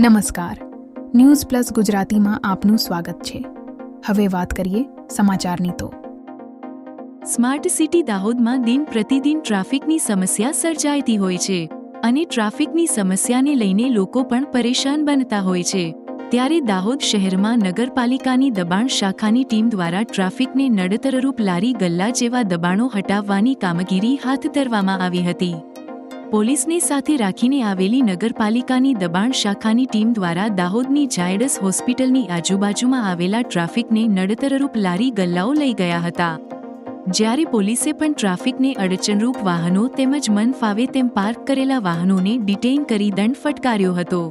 નમસ્કાર. News plus ગુજરાતીમાં આપનું સ્વાગત છે. હવે વાત કરીએ સમાચારની તો. સ્માર્ટ સિટી દાહોદમાં દિન પ્રતિદિન ટ્રાફિકની સમસ્યા સર્જાયતી હોય છે અને ટ્રાફિકની સમસ્યાને લઈને લોકો પણ પરેશાન બનતા હોય છે. ત્યારે દાહોદ શહેરમાં નગરપાલિકાની દબાણ શાખાની ટીમ દ્વારા ટ્રાફિકને નડતરરૂપ લારી ગલ્લા જેવા દબાણો હટાવવાની કામગીરી હાથ ધરવામાં આવી હતી. પોલીસને સાથે રાખીને આવેલી નગરપાલિકાની દબાણ શાખાની ટીમ દ્વારા દાહોદની ઝાયડસ હોસ્પિટલની આજુબાજુમાં આવેલા ટ્રાફિકને નડતરરૂપ લારી ગલ્લાઓ લઈ ગયા હતા. જ્યારે પોલીસે પણ ટ્રાફિકને અડચણરૂપ વાહનો તેમજ મન ફાવે તેમ પાર્ક કરેલા વાહનોને ડિટેઇન કરી દંડ ફટકાર્યો હતો.